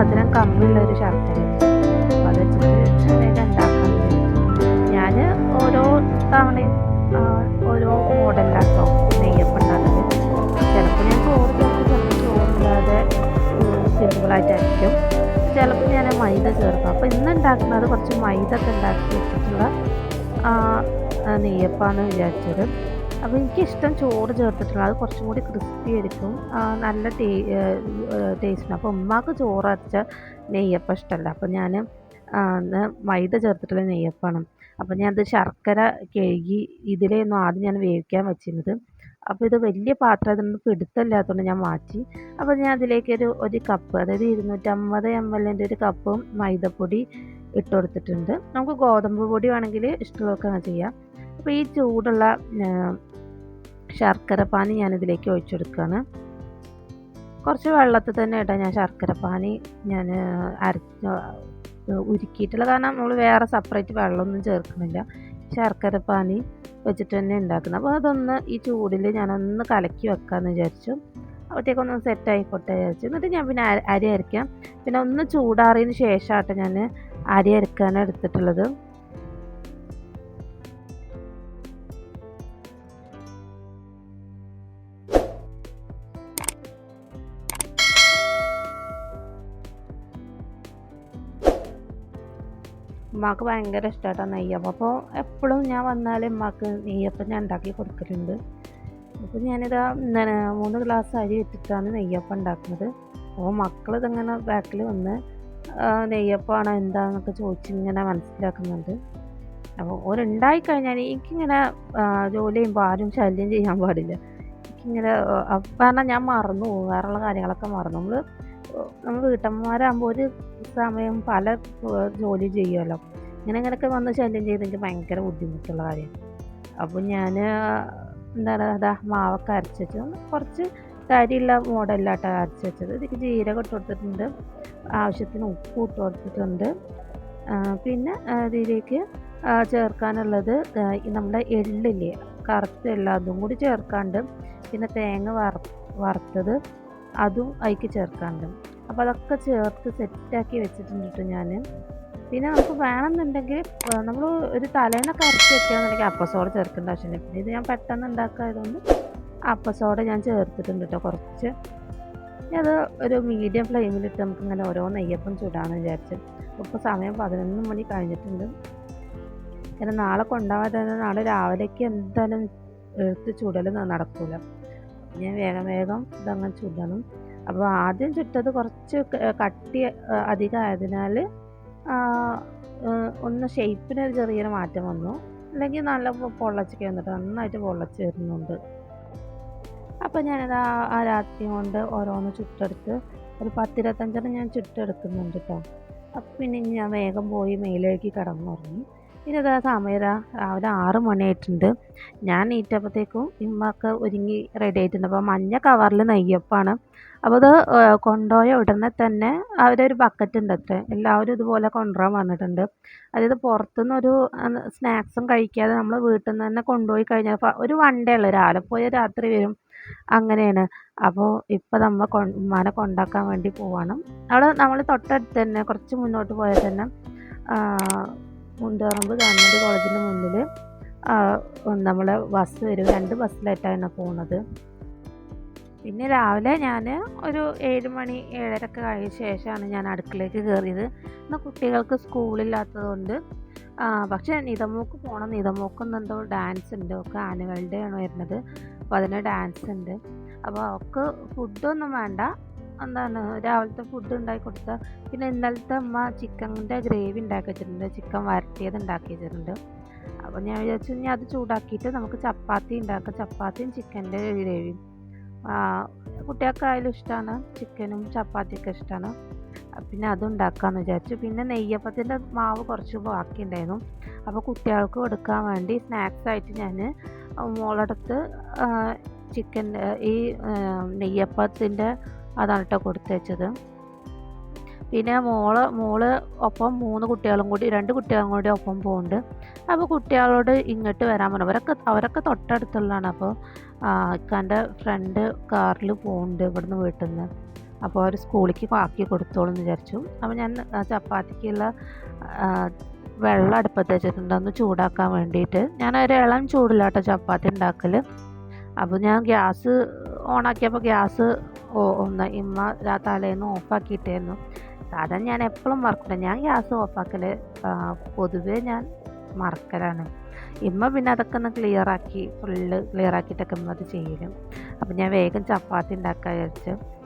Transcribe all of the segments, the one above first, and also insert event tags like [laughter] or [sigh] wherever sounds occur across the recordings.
മധുരം കമ്മിയുള്ള ഒരു ശർക്കര അപ്പോൾ അത് ഉണ്ടാക്കാൻ ഞാൻ ഓരോ തവണയും ഓരോ മോഡലിലാട്ടോ നെയ്യപ്പം ചിലപ്പോൾ ഞാൻ ചോറ് ചോറില്ലാതെ സിമ്പിളായിട്ടായിരിക്കും. ചിലപ്പോൾ ഞാൻ മൈദ ചേർക്കും. അപ്പോൾ ഇന്ന് ഉണ്ടാക്കുന്നത് കുറച്ച് മൈദ ഒക്കെ ഉണ്ടാക്കി വെച്ചിട്ടുള്ള നെയ്യപ്പാന്ന് വിചാരിച്ചത്. അപ്പോൾ എനിക്കിഷ്ടം ചോറ് ചേർത്തിട്ടുള്ള അത് കുറച്ചും കൂടി ക്രിസ്പി ആയിരിക്കും. നല്ല ടേ ടേസ്റ്റാണ് അപ്പോൾ ഉമ്മാക്ക് ചോറ് അരച്ച നെയ്യപ്പം ഇഷ്ടമല്ല അപ്പോൾ ഞാൻ മൈദ ചേർത്തിട്ടുള്ള നെയ്യപ്പാണ്. അപ്പോൾ ഞാൻ അത് ശർക്കര കഴുകി ഇതിലായിരുന്നു ആദ്യം ഞാൻ വേവിക്കാൻ വെച്ചിരുന്നത്. അപ്പോൾ ഇത് വലിയ പാത്രം അതിന് പിടുത്തമില്ലാത്തതുകൊണ്ട് ഞാൻ മാറ്റി. അപ്പോൾ ഞാൻ അതിലേക്ക് ഒരു ഒരു കപ്പ് അതായത് ഇരുന്നൂറ്റമ്പത് എം എല്ലിന്റെ ഒരു കപ്പും മൈദപ്പൊടി ഇട്ട് കൊടുത്തിട്ടുണ്ട്. നമുക്ക് ഗോതമ്പ് പൊടി വേണമെങ്കിൽ അങ്ങനെ ചെയ്യാം. അപ്പോൾ ഈ ചൂടുള്ള ശർക്കര പാനി ഞാനിതിലേക്ക് ഒഴിച്ചെടുക്കുകയാണ്. കുറച്ച് വെള്ളത്തിൽ തന്നെ ഇട്ടാൽ ഞാൻ ശർക്കര പാനി. ഞാൻ അരച്ച് ഉരുക്കിയിട്ടുള്ള കാരണം നമ്മൾ വേറെ സെപ്പറേറ്റ് വെള്ളമൊന്നും ചേർക്കുന്നില്ല. ശർക്കര പാനി വെച്ചിട്ട് തന്നെ ഉണ്ടാക്കുന്നത് അപ്പോൾ അതൊന്ന് ഈ ചൂടിൽ ഞാനൊന്ന് കലക്കി വെക്കാമെന്ന് വിചാരിച്ചു. അപ്പോഴത്തേക്കൊന്ന് സെറ്റ് ആയിക്കോട്ടെ വിചാരിച്ചു. എന്നിട്ട് ഞാൻ പിന്നെ അരി- അരി അരയ്ക്കാം. പിന്നെ ഒന്ന് ചൂടാറിയതിന് ശേഷമാട്ടെ ഞാൻ അരി അരക്കാൻ എടുത്തിട്ടുള്ളത്. ഉമ്മാക്ക് ഭയങ്കര ഇഷ്ടമായിട്ടാണ് നെയ്യപ്പം അപ്പോൾ എപ്പോഴും ഞാൻ വന്നാൽ ഉമ്മാക്ക് നെയ്യപ്പം ഞാൻ ഉണ്ടാക്കി കൊടുക്കലുണ്ട്. അപ്പോൾ ഞാനിതാ മൂന്ന് ഗ്ലാസ് അരി ഇട്ടിട്ടാണ് നെയ്യപ്പം ഉണ്ടാക്കുന്നത്. അപ്പോൾ മക്കൾ ഇതിങ്ങനെ ബാക്കിൽ വന്ന് നെയ്യപ്പമാണോ എന്താണെന്നൊക്കെ ചോദിച്ച് ഇങ്ങനെ മനസ്സിലാക്കുന്നുണ്ട്. അപ്പോൾ ഒരുണ്ടായി കഴിഞ്ഞാൽ എനിക്കിങ്ങനെ ജോലി ചെയ്യുമ്പോൾ ആരും ശല്യം ചെയ്യാൻ പാടില്ല. എനിക്കിങ്ങനെ കാരണം ഞാൻ മറന്നു പോകും. വേറെയുള്ള കാര്യങ്ങളൊക്കെ മറന്നു. നമ്മൾ നമ്മൾ വീട്ടമ്മമാരാകുമ്പോൾ ഒരു സമയം പല ജോലി ചെയ്യുമല്ലോ ഇങ്ങനെ അങ്ങനെയൊക്കെ വന്ന് ശല്യം ചെയ്ത് എനിക്ക് ഭയങ്കര ബുദ്ധിമുട്ടുള്ള കാര്യം അപ്പോൾ ഞാൻ എന്താണ് അതാ മാവൊക്കെ അരച്ച് കുറച്ച് കരിയുള്ള മോഡലിലാട്ടോ അരച്ച് വെച്ചത്. ഇതിൽ ജീരകം ഇട്ട് കൊടുത്തിട്ടുണ്ട്. ആവശ്യത്തിന് ഉപ്പ് ഇട്ട് കൊടുത്തിട്ടുണ്ട്. പിന്നെ ഇതിലേക്ക് ചേർക്കാനുള്ളത് നമ്മുടെ എള്ളില്ലേ കറുത്ത എള്ള അതും കൂടി ചേർക്കാണ്ട് പിന്നെ തേങ്ങ വറ വറുത്തത് അതും അതിക്ക് ചേർക്കാണ്ട്. അപ്പോൾ അതൊക്കെ ചേർത്ത് സെറ്റാക്കി വെച്ചിട്ടുണ്ട് ഞാൻ പിന്നെ നമുക്ക് വേണമെന്നുണ്ടെങ്കിൽ നമ്മൾ ഒരു തലേന്നൊക്കെ അരച്ച് വെക്കുകയാണെന്നുണ്ടെങ്കിൽ അപ്പസോട് ചേർക്കേണ്ട ആവശ്യമില്ല. പിന്നെ ഇത് ഞാൻ പെട്ടെന്ന് ഉണ്ടാക്കായതുകൊണ്ട് അപ്പസോട് ഞാൻ ചേർത്തിട്ടുണ്ട് കേട്ടോ കുറച്ച്. ഇനി അത് ഒരു മീഡിയം ഫ്ലെയിമിലിട്ട് നമുക്ക് ഇങ്ങനെ ഓരോ നെയ്യപ്പം ചൂടാന്ന് വിചാരിച്ച്. ഇപ്പോൾ സമയം പതിനൊന്ന് മണി കഴിഞ്ഞിട്ടുണ്ട്. കാരണം നാളെ കൊണ്ടുപോകാതെ തന്നെ നാളെ രാവിലേക്ക് എന്തായാലും എടുത്ത് ചുടൽ നടക്കൂല. ഞാൻ വേഗം വേഗം ഇതങ്ങനെ ചുടണം. അപ്പോൾ ആദ്യം ചുട്ടത് കുറച്ച് കട്ടി അധികമായതിനാൽ ഒന്ന് ഷേപ്പിന് ഒരു ചെറിയൊരു മാറ്റം വന്നു. അല്ലെങ്കിൽ നല്ല പൊള്ളച്ചൊക്കെ വന്നിട്ട് നന്നായിട്ട് പൊള്ളച്ച് വരുന്നുണ്ട്. അപ്പോൾ ഞാനത് ആ ആ രാത്രി കൊണ്ട് ഓരോന്ന് ചുട്ടെടുത്ത് ഒരു പത്തിരുപത്തഞ്ചെണ്ണം ഞാൻ ചുട്ടെടുക്കുന്നുണ്ട് കേട്ടോ അപ്പം പിന്നെ ഞാൻ വേഗം പോയി മേലേക്ക് കിടന്നുറങ്ങി. പിന്നെ ഇതാ സമയം ഇതാ രാവിലെ ആറ് മണിയായിട്ടുണ്ട്. ഞാൻ നീറ്റപ്പോഴത്തേക്കും ഇമ്മൊക്കെ ഒരുങ്ങി റെഡി ആയിട്ടുണ്ട്. അപ്പോൾ മഞ്ഞ കവറിൽ നെയ്യപ്പാണ്. അപ്പോൾ അത് കൊണ്ടുപോയ ഉടനെ തന്നെ അവരൊരു ബക്കറ്റ് ഉണ്ട് അത്ര. എല്ലാവരും ഇതുപോലെ കൊണ്ടുവരാൻ വന്നിട്ടുണ്ട് അതായത് പുറത്തുനിന്ന് ഒരു സ്നാക്സും കഴിക്കാതെ നമ്മൾ വീട്ടിൽ നിന്ന് തന്നെ കൊണ്ടുപോയി കഴിഞ്ഞാൽ ഒരു വണ്ടേ ഉള്ളു. രാവിലെ പോയ രാത്രി വരും. അങ്ങനെയാണ്. അപ്പോൾ ഇപ്പോൾ നമ്മൾ ഉമ്മാനെ കൊണ്ടാക്കാൻ വേണ്ടി പോവണം. അവിടെ നമ്മൾ തൊട്ടടുത്ത് തന്നെ കുറച്ച് മുന്നോട്ട് പോയാൽ തന്നെ ആ, മുണ്ടേറമ്പ് ഗവൺമെന്റ് കോളേജിന്റെ മുന്നിൽ നമ്മളെ ബസ് വരും. രണ്ട് ബസ്സിലായിട്ടാണ് പോകുന്നത് പിന്നെ രാവിലെ ഞാൻ ഒരു ഏഴ് മണി ഏഴരക്ക് കഴിഞ്ഞ ശേഷമാണ് ഞാൻ അടുക്കളയിലേക്ക് കയറിയത് എന്നാൽ കുട്ടികൾക്ക് സ്കൂളില്ലാത്തതുകൊണ്ട് പക്ഷെ നിതമോക്ക് പോകണം നിതമോക്കൊന്നും എന്തോ ഡാൻസ് ഉണ്ട്. ഒക്കെ ആനുവൽ ഡേ ആണ് വരുന്നത്. അപ്പോൾ അതിന് ഡാൻസ് ഉണ്ട്. അപ്പോൾ അവൾക്ക് ഫുഡൊന്നും വേണ്ട. എന്താണ് രാവിലത്തെ ഫുഡ് ഉണ്ടാക്കി കൊടുത്ത. പിന്നെ ഇന്നലത്തെ അമ്മ ചിക്കന്റെ ഗ്രേവി ഉണ്ടാക്കി വെച്ചിട്ടുണ്ട്. ചിക്കൻ വരട്ടിയത് ഉണ്ടാക്കി വെച്ചിട്ടുണ്ട്. അപ്പോൾ ഞാൻ വിചാരിച്ചു ഇനി അത് ചൂടാക്കിയിട്ട് നമുക്ക് ചപ്പാത്തി ഉണ്ടാക്കാം. ചപ്പാത്തിയും ചിക്കന്റെ ഗ്രേവിയും കുട്ടികൾക്കായാലും ഇഷ്ടമാണ് ചിക്കനും ചപ്പാത്തിയൊക്കെ ഇഷ്ടമാണ് പിന്നെ അതുണ്ടാക്കാമെന്ന് വിചാരിച്ചു. പിന്നെ നെയ്യപ്പത്തിന്റെ മാവ് കുറച്ച് ബാക്കി ഉണ്ടായിരുന്നു അപ്പോൾ കുട്ടികൾക്ക് കൊടുക്കാൻ വേണ്ടി സ്നാക്സ് ആയിട്ട് ഞാൻ മോളടുത്ത് ചിക്കൻ ഈ നെയ്യപ്പത്തിന്റെ അതാണ് കേട്ടോ കൊടുത്തു വെച്ചത്. പിന്നെ മോൾ മോൾ ഒപ്പം മൂന്ന് കുട്ടികളും കൂടി രണ്ട് കുട്ടികളും കൂടി ഒപ്പം പോകുന്നുണ്ട് അപ്പോൾ കുട്ടികളോട് ഇങ്ങോട്ട് വരാൻ പറഞ്ഞു. അവരൊക്കെ അവരൊക്കെ തൊട്ടടുത്തുള്ളതാണ്. അപ്പോൾ ഇക്കാന്റെ ഫ്രണ്ട് കാറിൽ പോകുന്നുണ്ട് ഇവിടുന്ന് വീട്ടിൽ നിന്ന് അപ്പോൾ അവർ സ്കൂളിലേക്ക് ആക്കി കൊടുത്തോളും എന്ന് വിചാരിച്ചു. അപ്പോൾ ഞാൻ ചപ്പാത്തിക്കുള്ള വെള്ളം അടുപ്പത്ത് വെച്ചിട്ടുണ്ട്. ഒന്ന് ചൂടാക്കാൻ വേണ്ടിയിട്ട്. ഞാൻ ഒരു ഇളം ചൂടിലാട്ടോ ചപ്പാത്തി ഉണ്ടാക്കൽ അപ്പോൾ ഞാൻ ഗ്യാസ് ഓണാക്കിയപ്പോൾ ഗ്യാസ് ഒന്ന് ഇമ്മ രാ- തലേന്ന് ഓഫാക്കിയിട്ടായിരുന്നു സാധാരണ ഞാൻ എപ്പോഴും മറക്കില്ല ഞാൻ ഗ്യാസ് ഓഫാക്കൽ പൊതുവേ ഞാൻ മറക്കലാണ്. ഇമ്മ പിന്നെ അതൊക്കെ ഒന്ന് ക്ലിയർ ആക്കി ഫുള്ള് ക്ലിയർ ആക്കിയിട്ടൊക്കെ ഇമ്മ അത് ചെയ്യലും അപ്പം ഞാൻ വേഗം ചപ്പാത്തി ഉണ്ടാക്കാൻ വിചാരിച്ചു.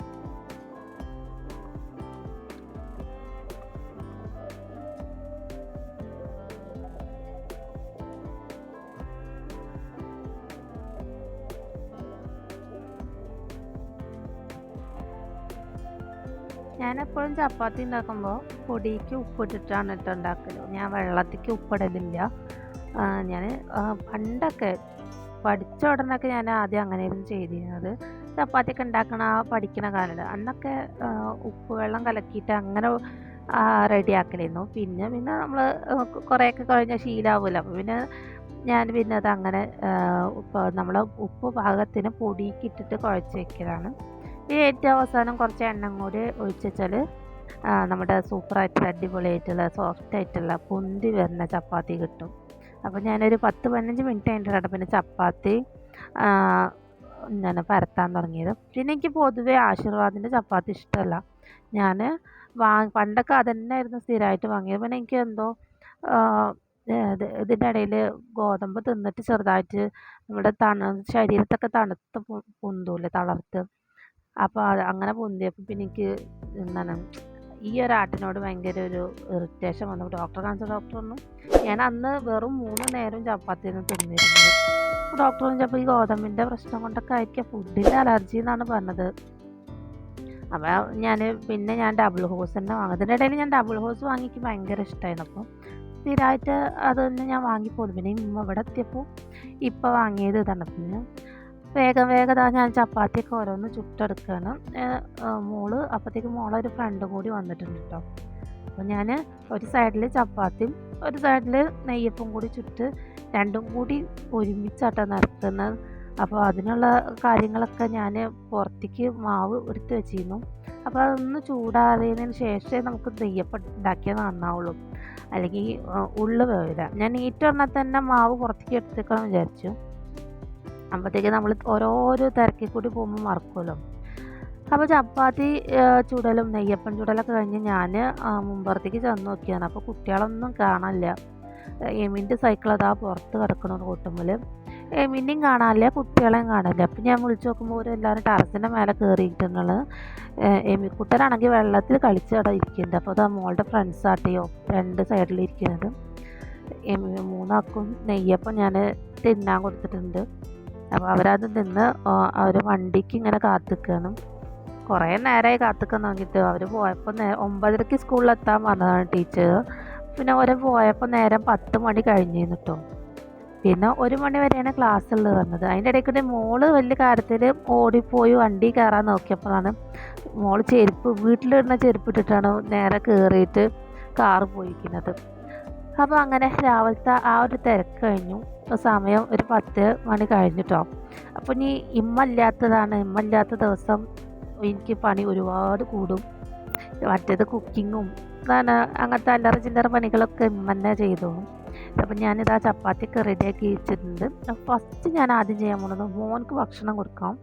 ഞാൻ എപ്പോഴും ചപ്പാത്തി ഉണ്ടാക്കുമ്പോൾ പൊടിക്ക് ഉപ്പിട്ടിട്ടാണ് കേട്ടോ ഉണ്ടാക്കൽ ഞാൻ വെള്ളത്തിക്ക് ഉപ്പിടലില്ല. ഞാൻ പണ്ടൊക്കെ പഠിച്ച ഉടനൊക്കെ ഞാൻ ആദ്യം അങ്ങനെയായിരുന്നു ചെയ്തിരുന്നത്. ചപ്പാത്തിയൊക്കെ ഉണ്ടാക്കണ പഠിക്കണ കാലത്ത്. അന്നൊക്കെ ഉപ്പ് വെള്ളം കലക്കിയിട്ട് അങ്ങനെ റെഡിയാക്കലായിരുന്നു പിന്നെ പിന്നെ നമ്മൾ കുറേയൊക്കെ കഴിഞ്ഞാൽ ശീലാവില്ല അപ്പോൾ പിന്നെ ഞാൻ പിന്നെ അത് അങ്ങനെ നമ്മൾ ഉപ്പ് പാകത്തിന് പൊടിക്കിട്ടിട്ട് കുഴച്ച് വെക്കലാണ്. ഈ ഏറ്റവും അവസാനം കുറച്ച് എണ്ണം കൂടി ഒഴിച്ചാൽ നമ്മുടെ സൂപ്പറായിട്ടുള്ള അടിപൊളിയായിട്ടുള്ള സോഫ്റ്റ് ആയിട്ടുള്ള പൊന്തി വരുന്ന ചപ്പാത്തി കിട്ടും. അപ്പോൾ ഞാനൊരു പത്ത് പതിനഞ്ച് മിനിറ്റ് കഴിഞ്ഞിട്ടാണ് പിന്നെ ചപ്പാത്തി ഞാൻ പരത്താൻ തുടങ്ങിയത്. പിന്നെ എനിക്ക് പൊതുവേ ആശീർവാദിന്റെ ചപ്പാത്തി ഇഷ്ടമല്ല. ഞാൻ വാ പണ്ടൊക്കെ അതന്നെയായിരുന്നു സ്ഥിരമായിട്ട് വാങ്ങിയത്. പിന്നെ എനിക്ക് എന്തോ ഇതിന്റെ ഇടയിൽ ഗോതമ്പ് തിന്നിട്ട് ചെറുതായിട്ട് നമ്മുടെ തണു ശരീരത്തൊക്കെ തണുത്ത് പൊന്തൂല്ലേ തളർത്ത്. അപ്പോൾ അങ്ങനെ പൊന്തിയപ്പോൾ പിന്നെ എനിക്ക് എന്താണ് ഈ ഒരു ആട്ടിനോട് ഭയങ്കര ഒരു ഇറിറ്റേഷൻ വന്നു. ഡോക്ടർ കാണിച്ച ഡോക്ടർ പറഞ്ഞു ഞാൻ അന്ന് വെറും മൂന്ന് നേരം ചപ്പാത്തിന്ന് തിന്നിരുന്നത്. ഡോക്ടർ പറഞ്ഞപ്പോൾ ഈ ഗോതമ്പിന്റെ പ്രശ്നം കൊണ്ടൊക്കെ ആയിരിക്കാം. ഫുഡിന്റെ അലർജി എന്നാണ് പറഞ്ഞത്. അപ്പോൾ ഞാൻ പിന്നെ ഞാൻ ഡബിൾ ഹോസ് തന്നെ വാങ്ങും. ഇടയിൽ ഞാൻ ഡബിൾ ഹോസ് വാങ്ങിക്ക് ഭയങ്കര ഇഷ്ടമായിരുന്നു അപ്പോൾ സ്ഥിരമായിട്ട് അത് തന്നെ ഞാൻ വാങ്ങിപ്പോന്നു പിന്നെ. ഇമ്മ ഇവിടെ എത്തിയപ്പോൾ ഇപ്പോൾ വാങ്ങിയത് തന്നെ പിന്നെ വേഗം വേഗം ഞാൻ ചപ്പാത്തിയൊക്കെ ഓരോന്ന് ചുട്ടെടുക്കുകയാണ് മോൾ അപ്പോഴത്തേക്ക് മോളെ ഒരു ഫ്രണ്ട് കൂടി വന്നിട്ടുണ്ട് കേട്ടോ അപ്പോൾ ഞാൻ ഒരു സൈഡിൽ ചപ്പാത്തിയും ഒരു സൈഡിൽ നെയ്യപ്പം കൂടി ചുട്ട് രണ്ടും കൂടി ഒരുമിച്ചാട്ടോ നടത്തുന്നത് അപ്പോൾ അതിനുള്ള കാര്യങ്ങളൊക്കെ ഞാൻ പുറത്തേക്ക് മാവ് എടുത്ത് വെച്ചിരുന്നു. അപ്പോൾ അതൊന്ന് ചൂടാറിയതിന് ശേഷമേ നമുക്ക് നെയ്യപ്പം ഉണ്ടാക്കിയത് നന്നാവുള്ളൂ. അല്ലെങ്കിൽ ഉള്ളു വേവില്ല. ഞാൻ നീറ്റ് വന്നാൽ തന്നെ മാവ് പുറത്തേക്ക് എടുത്തേക്കണം വിചാരിച്ചു. അപ്പോഴത്തേക്ക് നമ്മൾ ഓരോരോ തിരക്കിൽ കൂടി പോകുമ്പോൾ മറക്കുമല്ലോ. അപ്പോൾ ചപ്പാത്തി ചുടലും നെയ്യപ്പൻ ചുടലൊക്കെ കഴിഞ്ഞ് ഞാൻ മുമ്പുറത്തേക്ക് ചെന്ന് നോക്കിയാണ് അപ്പോൾ കുട്ടികളൊന്നും കാണാനില്ല. എമിന്റെ സൈക്കിൾ അതാ പുറത്ത് കിടക്കണ കൂട്ടുമ്പോൾ. എമിന്റെയും കാണാനില്ല കുട്ടികളെയും കാണാനില്ല. അപ്പം ഞാൻ വിളിച്ച് നോക്കുമ്പോൾ ഒരു എല്ലാവരും ടെറസിന്റെ മേലെ കയറിയിട്ടുള്ളത് എമിക്കുട്ടനാണെങ്കിൽ വെള്ളത്തിൽ കളിച്ച് അവിടെ ഇരിക്കുന്നുണ്ട്. അപ്പോൾ അതാ മോളുടെ ഫ്രണ്ട്സ് ആട്ടിയോ രണ്ട് സൈഡിൽ ഇരിക്കുന്നത് എമി മൂന്നാക്കും നെയ്യപ്പം ഞാൻ തിന്നാൻ കൊടുത്തിട്ടുണ്ട്. അപ്പോൾ അവരത് നിന്ന് അവർ വണ്ടിക്ക് ഇങ്ങനെ കാത്തുക്കാണ്. കുറേ നേരമായി കാത്തിക്കാൻ നോക്കിയിട്ട് അവർ പോയപ്പോൾ നേ ഒമ്പതരയ്ക്ക് സ്കൂളിലെത്താൻ പറഞ്ഞതാണ് ടീച്ചർ പിന്നെ ഓരോ പോയപ്പോൾ നേരം പത്ത് മണി കഴിഞ്ഞിരുന്നു കേട്ടോ പിന്നെ ഒരു മണി വരെയാണ് ക്ലാസ് ഉള്ളത് വന്നത്. അതിന്റെ ഇടയ്ക്ക് മോൾ വലിയ കാര്യത്തിൽ ഓടിപ്പോയി വണ്ടി കയറാൻ നോക്കിയപ്പോഴാണ് മോൾ ചെരുപ്പ് വീട്ടിലിടുന്ന ചെരുപ്പ് ഇട്ടിട്ടാണ് നേരെ കയറിയിട്ട് കാറ് പോയിരിക്കുന്നത്. അപ്പോൾ അങ്ങനെ രാവിലത്തെ ആ ഒരു തിരക്ക് കഴിഞ്ഞു. ഇപ്പോൾ സമയം ഒരു പത്ത് മണി കഴിഞ്ഞിട്ടോ. അപ്പോൾ ഇനി ഇമ്മല്ലാത്തതാണ്. ഇമ്മല്ലാത്ത ദിവസം എനിക്ക് പണി ഒരുപാട് കൂടും. മറ്റേത് കുക്കിങ്ങും എന്താണ് അങ്ങനത്തെ അല്ലറ ചില്ലറ പണികളൊക്കെ ഇമ്മ തന്നെ ചെയ്തു. അപ്പം ഞാനിതാ ചപ്പാത്തിയൊക്കെ റെഡിയാക്കി വെച്ചിട്ടുണ്ട്. ഫസ്റ്റ് ഞാൻ ആദ്യം ചെയ്യാൻ പോകുന്നത് മോൻക്ക് ഭക്ഷണം കൊടുക്കാം.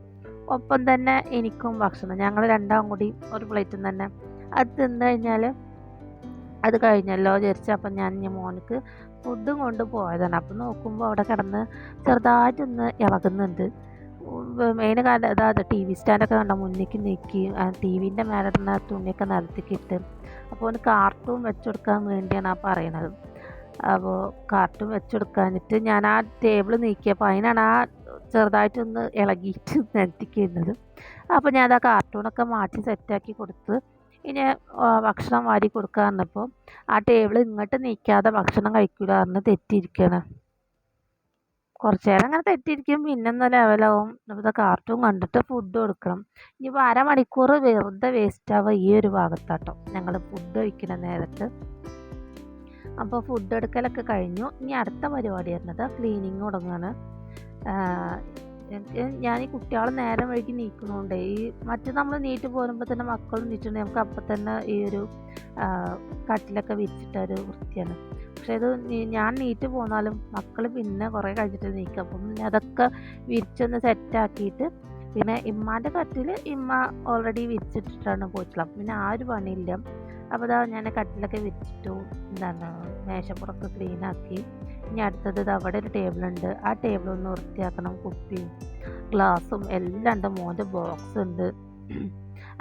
ഒപ്പം തന്നെ എനിക്കും ഭക്ഷണം. ഞങ്ങൾ രണ്ടാം കൂടി ഒരു പ്ലേറ്റും തന്നെ. അത് തിന്നു കഴിഞ്ഞാൽ അത് കഴിഞ്ഞല്ലോ വിചാരിച്ച് അപ്പം ഞാൻ മോനക്ക് ഫുഡും കൊണ്ട് പോയതാണ്. അപ്പം നോക്കുമ്പോൾ അവിടെ കിടന്ന് ചെറുതായിട്ടൊന്ന് ഇളകുന്നുണ്ട്. മെയിൻ കാലം അതാ ടി വി സ്റ്റാൻഡൊക്കെ കണ്ട മുന്നേക്ക് നീക്കി ടി വിന്റെ മേലെ ഇടുന്ന തുണിയൊക്കെ നിലത്തേക്കിട്ട് അപ്പോൾ ഒന്ന് കാർട്ടൂൺ വെച്ചുകൊടുക്കാൻ വേണ്ടിയാണ് ആ പറയണത്. അപ്പോൾ കാർട്ടൂൺ വെച്ചുകൊടുക്കാനിട്ട് ഞാൻ ആ ടേബിൾ നീക്കിയപ്പോൾ അതിനാണ് ആ ചെറുതായിട്ടൊന്ന് ഇളകിയിട്ട് [laughs] നിരത്തിക്കുന്നത് അപ്പോൾ ഞാൻ ആ കാർട്ടൂണൊക്കെ മാറ്റി സെറ്റാക്കി കൊടുത്ത് ഇനി ഭക്ഷണം വാരി കൊടുക്കുക പറഞ്ഞപ്പോൾ ആ ടേബിൾ ഇങ്ങോട്ട് നീക്കാതെ ഭക്ഷണം കഴിക്കില്ല പറഞ്ഞ് തെറ്റിയിരിക്കണം. കുറച്ച് നേരം അങ്ങനെ തെറ്റിയിരിക്കും. പിന്നെ ഒന്ന് ലെവലാവും അപ്പോൾ കാർട്ടൂൺ കണ്ടിട്ട് ഫുഡ് കൊടുക്കണം. ഇനിയിപ്പോൾ അരമണിക്കൂർ വെറുതെ വേസ്റ്റ് ആവുക ഈ ഒരു ഭാഗത്താട്ടോ. ഞങ്ങൾ ഫുഡ് കഴിക്കുന്ന നേരത്ത്. അപ്പോൾ ഫുഡ് എടുക്കലൊക്കെ കഴിഞ്ഞു. ഇനി അടുത്ത പരിപാടി വരുന്നത് ക്ലീനിങ് തുടങ്ങുകയാണ് ഞാൻ ഈ കുട്ടികൾ നേരം വൈകി നീക്കുന്നുണ്ട് ഈ മറ്റേ നമ്മൾ നീറ്റ് പോരുമ്പോൾ തന്നെ മക്കൾ നീറ്റുണ്ടെങ്കിൽ നമുക്ക് അപ്പം തന്നെ ഈ ഒരു കട്ടിലൊക്കെ വിരിച്ചിട്ട ഒരു വൃത്തിയാണ്. പക്ഷേ ഇത് ഞാൻ നീറ്റ് പോന്നാലും മക്കൾ പിന്നെ കുറേ കഴിച്ചിട്ട് നീക്കുക അപ്പം പിന്നെ അതൊക്കെ വിരിച്ചൊന്ന് സെറ്റാക്കിയിട്ട് പിന്നെ ഇമ്മാന്റെ കട്ടിൽ ഇമ്മ ഓൾറെഡി വിരിച്ചിട്ടിട്ടാണ് പോയിട്ടുള്ളത്. പിന്നെ ആ ഒരു പണിയില്ല. അപ്പോൾ ഇതാ ഞാൻ കട്ടിലൊക്കെ വിരിച്ചിട്ടു എന്താണ് മേശപ്പുറത്ത് ക്ലീൻ ആക്കി ഇനി അടുത്തത് അവിടെ ഒരു ടേബിളുണ്ട് ആ ടേബിൾ ഒന്ന് വൃത്തിയാക്കണം കുപ്പിയും ഗ്ലാസും എല്ലാം ഉണ്ട്. മോന്റെ ബോക്സ് ഉണ്ട്.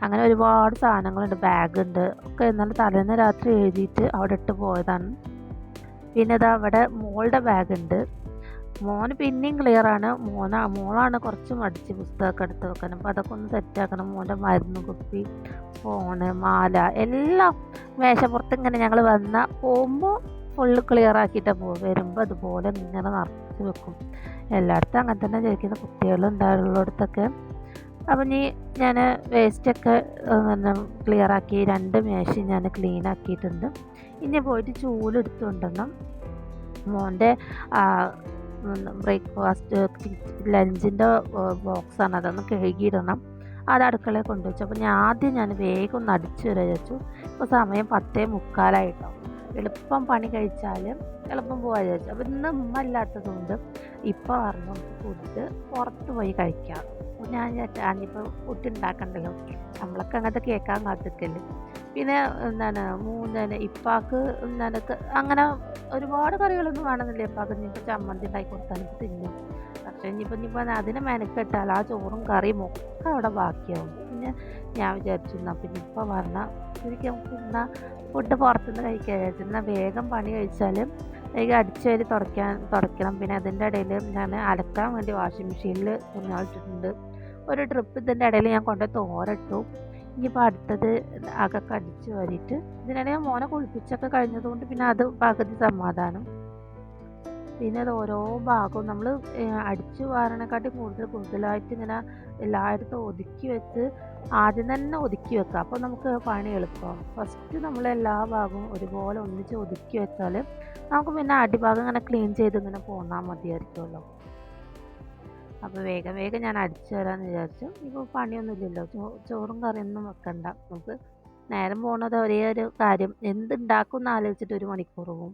അങ്ങനെ ഒരുപാട് സാധനങ്ങളുണ്ട്. ബാഗ് ഉണ്ട്. ഒക്കെ എന്നാൽ തലേന്ന് രാത്രി എഴുതിയിട്ട് അവിടെ ഇട്ട് പോയതാണ്. പിന്നെ ഇത് അവിടെ മോളുടെ ബാഗ് ഉണ്ട്. മോന് പിന്നെയും ക്ലിയർ ആണ്. മോനാ മോളാണ് കുറച്ച് മടിച്ച് പുസ്തകമൊക്കെ എടുത്ത് വെക്കണം അപ്പോൾ അതൊക്കെ ഒന്ന് സെറ്റാക്കണം മോന്റെ മരുന്ന് കുപ്പി ഫോണ് മാല എല്ലാം മേശപ്പുറത്ത് ഇങ്ങനെ ഞങ്ങൾ വന്ന പോകുമ്പോൾ ഫുള്ള് ക്ലിയർ ആക്കിയിട്ട് പോകും വരുമ്പോൾ അതുപോലെ ഇങ്ങനെ നിറച്ച് വെക്കും. എല്ലായിടത്തും അങ്ങനെ തന്നെ ചോദിക്കുന്ന കുട്ടികൾ ഉണ്ടായുള്ളിടത്തൊക്കെ അപ്പം ഇനി ഞാൻ വേസ്റ്റൊക്കെ പിന്നെ ക്ലിയർ ആക്കി രണ്ട് മേശയും ഞാൻ ക്ലീൻ ആക്കിയിട്ടുണ്ട്. ഇനി പോയിട്ട് ചൂലെടുത്ത് മോന്റെ ബ്രേക്ക്ഫാസ്റ്റ് ലഞ്ചിന്റെ ബോക്സാണ് അതൊന്ന് കഴുകിയിടണം. അത് അടുക്കളയിൽ കൊണ്ടുവച്ചു. അപ്പോൾ ഞാൻ ആദ്യം ഞാൻ വേഗം ഒന്ന് അടിച്ചു വരാൻ വിചാരിച്ചു. ഇപ്പോൾ സമയം പത്തേ മുക്കാലായിട്ടോ. എളുപ്പം പണി കഴിച്ചാൽ എളുപ്പം പോകാൻ വിചാരിച്ചു. അപ്പം ഇന്ന് ഉമ്മ ഇല്ലാത്തതുകൊണ്ട് ഇപ്പം പറഞ്ഞു ഫുഡ് പുറത്ത് പോയി കഴിക്കാം. ഞാൻ അനിയിപ്പോൾ ഫുഡ് ഉണ്ടാക്കണ്ടല്ലോ നമ്മളൊക്കെ അങ്ങനത്തെ കേൾക്കാൻ കാത്തിക്കൽ പിന്നെ എന്താണ് മൂന്നേന് ഇപ്പാക്ക് എന്താണ് അങ്ങനെ ഒരുപാട് കറികളൊന്നും വേണമെന്നില്ല. ഇപ്പാക്ക് ഇനിയിപ്പോൾ ചമ്മന്തി ഉണ്ടാക്കി കൊടുത്താൽ തിന്നും. ഇനിയിപ്പോൾ ഇനിയിപ്പോൾ അതിനെ മെനക്കെട്ടാൽ ആ ചോറും കറിയും ഒക്കെ അവിടെ ബാക്കിയാവും. പിന്നെ ഞാൻ വിചാരിച്ചു എന്നാൽ പിന്നെ ഇപ്പോൾ പറഞ്ഞാൽ ശരിക്കും നമുക്ക് എന്നാൽ ഫുഡ് പുറത്തുനിന്ന് കഴിക്കാൻ വിചാരിച്ചു. എന്നാൽ വേഗം പണി കഴിച്ചാൽ എനിക്ക് അടിച്ചു വാരി തുടയ്ക്കാൻ തുടയ്ക്കണം പിന്നെ അതിന്റെ ഇടയിൽ ഞാൻ അലക്കാൻ വേണ്ടി വാഷിംഗ് മെഷീനിൽ തുണികളിട്ടിട്ടുണ്ട് ഒരു ട്രിപ്പ് ഇതിന്റെ ഇടയിൽ ഞാൻ കൊണ്ടുപോയി തോരട്ടു. ഇനിയിപ്പോൾ അടുത്തത് അകൊക്കെ അടിച്ച് വാരിയിട്ട് ഇതിനിടയിൽ മോനെ കുളിപ്പിച്ചൊക്കെ കഴിഞ്ഞതുകൊണ്ട് പിന്നെ അത് പകുതി സമാധാനം. അത് ഓരോ ഭാഗവും നമ്മൾ അടിച്ചു വാരണേക്കാട്ടി കൂടുതൽ കൂടുതലായിട്ട് ഇങ്ങനെ എല്ലായിടത്തും ഒതുക്കി വെച്ച് ആദ്യം തന്നെ ഒതുക്കി വെക്കുക അപ്പോൾ നമുക്ക് പണി എളുപ്പം. ഫസ്റ്റ് നമ്മൾ എല്ലാ ഭാഗവും ഒരുപോലെ ഒന്നിച്ച് ഒതുക്കി വെച്ചാൽ നമുക്ക് പിന്നെ അടിഭാഗം ഇങ്ങനെ ക്ലീൻ ചെയ്ത് ഇങ്ങനെ പോന്നാൽ മതിയായിരിക്കുമല്ലോ അപ്പോൾ വേഗം വേഗം ഞാൻ അടിച്ചു തരാമെന്ന് വിചാരിച്ചു. ഇപ്പോൾ പണിയൊന്നുമില്ലല്ലോ ചോ ചോറും കറിയൊന്നും വെക്കണ്ട. നമുക്ക് നേരം പോണത് ഒരേ ഒരു കാര്യം. എന്തുണ്ടാക്കും എന്ന് ആലോചിച്ചിട്ട് ഒരു മണിക്കൂർ പോകും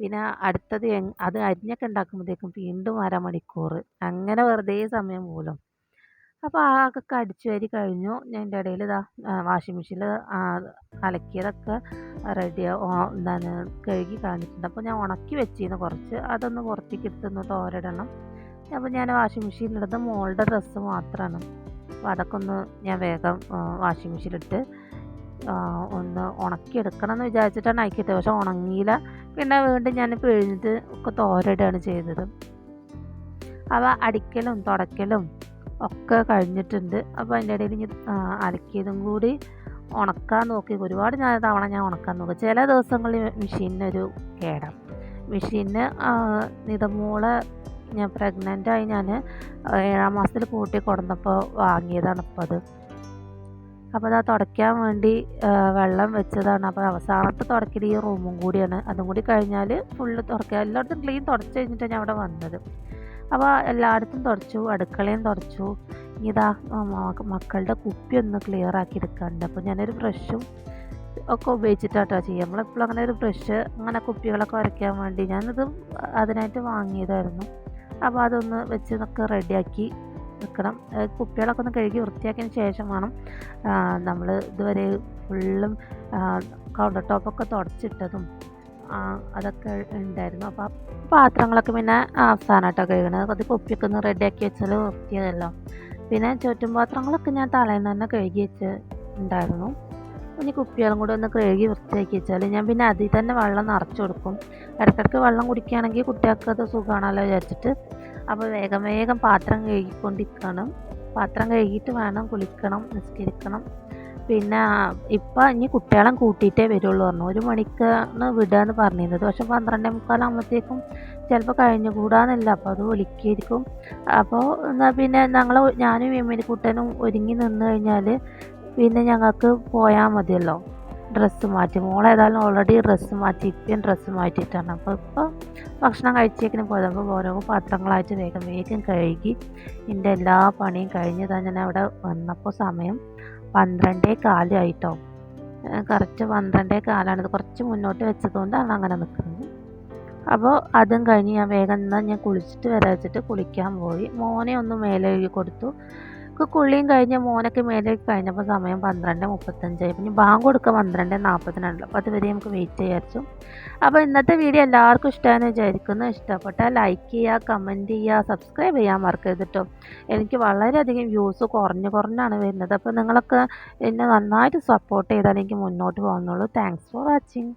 പിന്നെ അടുത്തത് അത് അരിഞ്ഞൊക്കെ ഉണ്ടാക്കുമ്പോഴത്തേക്കും വീണ്ടും അരമണിക്കൂർ. അങ്ങനെ വെറുതെ സമയം പോലും. അപ്പോൾ ആകൊക്കെ അടിച്ചു വാരി കഴിഞ്ഞു. എന്റെ ഇടയിൽ ഇതാ വാഷിംഗ് മെഷീനിൽ അലക്കിയതൊക്കെ റെഡി എന്താണ് കഴുകി കാണിച്ചിട്ടുണ്ട് അപ്പോൾ ഞാൻ ഉണക്കി വെച്ചിരുന്നു കുറച്ച്. അതൊന്ന് പുറത്തേക്ക് എടുത്തൊന്ന് തോരടണം. അപ്പോൾ ഞാൻ വാഷിംഗ് മെഷീനിലിടുന്ന മോളുടെ ഡ്രസ്സ് മാത്രമാണ് അപ്പോൾ അതൊക്കെ ഒന്ന് ഞാൻ വേഗം വാഷിംഗ് മെഷീനിലിട്ട് ഒന്ന് ഉണക്കിയെടുക്കണം എന്ന് വിചാരിച്ചിട്ടാണ് അയക്കിയത് പക്ഷെ ഉണങ്ങിയില്ല. പിന്നെ വീണ്ടും ഞാൻ പിഴിഞ്ഞിട്ട് ഒക്കെ തോരയിടുകയാണ് ചെയ്തത്. അവ അടിക്കലും തുടയ്ക്കലും ഒക്കെ കഴിഞ്ഞിട്ടുണ്ട്. അപ്പോൾ അതിന്റെ ഇടയിൽ ഇനി അലക്കിയതും കൂടി ഉണക്കാൻ നോക്കി. ഒരുപാട് ഞാൻ തവണ ഞാൻ ഉണക്കാൻ നോക്കി. ചില ദിവസങ്ങളിൽ മെഷീനൊരു കേടാം. മെഷീന് നിതമൂളെ ഞാൻ പ്രഗ്നന്റ് ആയി ഞാൻ ഏഴാം മാസത്തിൽ കൂട്ടി കൊടുന്നപ്പോൾ വാങ്ങിയതാണ് ഇപ്പോൾ അത്. അപ്പോൾ അത് തുടയ്ക്കാൻ വേണ്ടി വെള്ളം വെച്ചതാണ്. അപ്പോൾ അവസാനത്തെ തുടക്കൽ ഈ റൂമും കൂടിയാണ്. അതും കൂടി കഴിഞ്ഞാൽ ഫുള്ള് തുടക്കുക എല്ലായിടത്തും ക്ലീൻ തുടച്ച് കഴിഞ്ഞിട്ടാണ് ഞാൻ അവിടെ വന്നത്. അപ്പോൾ എല്ലായിടത്തും തുടച്ചു അടുക്കളയും തുടച്ചു. ഇതാ മക്കളുടെ കുപ്പി ഒന്ന് ക്ലിയർ ആക്കി എടുക്കാറുണ്ട് അപ്പോൾ ഞാനൊരു ബ്രഷും ഒക്കെ ഉപയോഗിച്ചിട്ടാട്ടോ ചെയ്യുക. നമ്മളെപ്പോഴും അങ്ങനെ ഒരു ബ്രഷ് അങ്ങനെ കുപ്പികളൊക്കെ വരയ്ക്കാൻ വേണ്ടി ഞാനിത് അതിനായിട്ട് വാങ്ങിയതായിരുന്നു. അപ്പോൾ അതൊന്ന് വെച്ച് നമുക്ക് റെഡിയാക്കി വെക്കണം. കുപ്പികളൊക്കെ ഒന്ന് കഴുകി വൃത്തിയാക്കിയതിന് ശേഷം വേണം നമ്മൾ ഇതുവരെ ഫുള്ളും കൗണ്ടർ ടോപ്പൊക്കെ തുടച്ചിട്ടതും അതൊക്കെ ഉണ്ടായിരുന്നു. അപ്പോൾ പാത്രങ്ങളൊക്കെ പിന്നെ അവസാനമായിട്ടോ കഴുകണത്. അത് കുപ്പിയൊക്കെ ഒന്ന് റെഡിയാക്കി വെച്ചാൽ വൃത്തിയതല്ലോ പിന്നെ ചുറ്റും പാത്രങ്ങളൊക്കെ ഞാൻ തലേന്ന് തന്നെ കഴുകി വെച്ച് ഉണ്ടായിരുന്നു. ഇനി കുപ്പികളും കൂടെ ഒന്ന് കഴുകി വൃത്തിയാക്കി വെച്ചാൽ ഞാൻ പിന്നെ അതിൽ തന്നെ വെള്ളം നിറച്ച് കൊടുക്കും. ഇടയ്ക്കിടയ്ക്ക് വെള്ളം കുടിക്കുകയാണെങ്കിൽ കുട്ടികൾക്ക് അത് സുഖമാണല്ലോ വിചാരിച്ചിട്ട്. അപ്പോൾ വേഗം വേഗം പാത്രം കഴുകിക്കൊണ്ടിരിക്കണം. പാത്രം കഴുകിയിട്ട് വേണം കുളിക്കണം നിസ്കരിക്കണം പിന്നെ ഇപ്പം ഇനി കുട്ടികളെ കൂട്ടിയിട്ടേ വരുള്ളൂ പറഞ്ഞു. ഒരു മണിക്കാണ് വിടുകയെന്ന് പറഞ്ഞിരുന്നത്. പക്ഷെ പന്ത്രണ്ടേ മുക്കാലാകുമ്പോഴത്തേക്കും ചിലപ്പോൾ കഴിഞ്ഞുകൂടാന്നില്ല അപ്പോൾ അത് വിളിക്കായിരിക്കും അപ്പോൾ എന്നാൽ പിന്നെ ഞങ്ങൾ ഞാനും എമ്മിനിക്കുട്ടനും ഒരുങ്ങി നിന്ന് കഴിഞ്ഞാൽ പിന്നെ ഞങ്ങൾക്ക് പോയാൽ മതിയല്ലോ. ഡ്രസ്സ് മാറ്റി. മോളേതായാലും ഓൾറെഡി ഡ്രസ്സ് മാറ്റി ഇപ്പം ഡ്രസ്സ് മാറ്റിയിട്ടാണ്. അപ്പോൾ ഇപ്പോൾ ഭക്ഷണം കഴിച്ചേക്കിന് പോയത്. ഓരോ പാത്രങ്ങളായിട്ട് വേഗം വേഗം കഴുകി എന്റെ എല്ലാ പണിയും കഴിഞ്ഞതാണ് ഞാൻ അവിടെ വന്നപ്പോൾ സമയം പന്ത്രണ്ടേ കാലായിട്ടോ കറക്റ്റ് പന്ത്രണ്ടേ കാലാണ്. ഇത് കുറച്ച് മുന്നോട്ട് വെച്ചതുകൊണ്ടാണ് അങ്ങനെ നിൽക്കുന്നത് അപ്പോൾ അതും കഴിഞ്ഞ് ഞാൻ വേഗം എന്നാൽ ഞാൻ കുളിച്ചിട്ട് വരച്ചിട്ട് കുളിക്കാൻ പോയി. മോനെ ഒന്ന് മേലെ എഴുതി കൊടുത്തു. ഒക്കെ കുള്ളിയും കഴിഞ്ഞ മോനൊക്കെ മേലെ കഴിഞ്ഞപ്പോൾ സമയം പന്ത്രണ്ട് മുപ്പത്തഞ്ചായി. പിന്നെ ബാങ്ക് കൊടുക്കുക പന്ത്രണ്ട് നാൽപ്പത്തിനാണല്ലോ അപ്പോൾ അതുവരെ നമുക്ക് വെയിറ്റ് ചെയ്യാച്ചു അപ്പോൾ ഇന്നത്തെ വീഡിയോ എല്ലാവർക്കും ഇഷ്ടമാണെന്ന് വിചാരിക്കുന്നു. ഇഷ്ടപ്പെട്ടാൽ ലൈക്ക് ചെയ്യുക കമന്റ് ചെയ്യുക സബ്സ്ക്രൈബ് ചെയ്യാൻ മറക്കരുത് കേട്ടോ എനിക്ക് വളരെയധികം വ്യൂസ് കുറഞ്ഞ് കുറഞ്ഞാണ് വരുന്നത്. അപ്പോൾ നിങ്ങളൊക്കെ എന്നെ നന്നായിട്ട് സപ്പോർട്ട് ചെയ്താൽ മുന്നോട്ട് പോകുന്നുള്ളൂ. Thanks for watching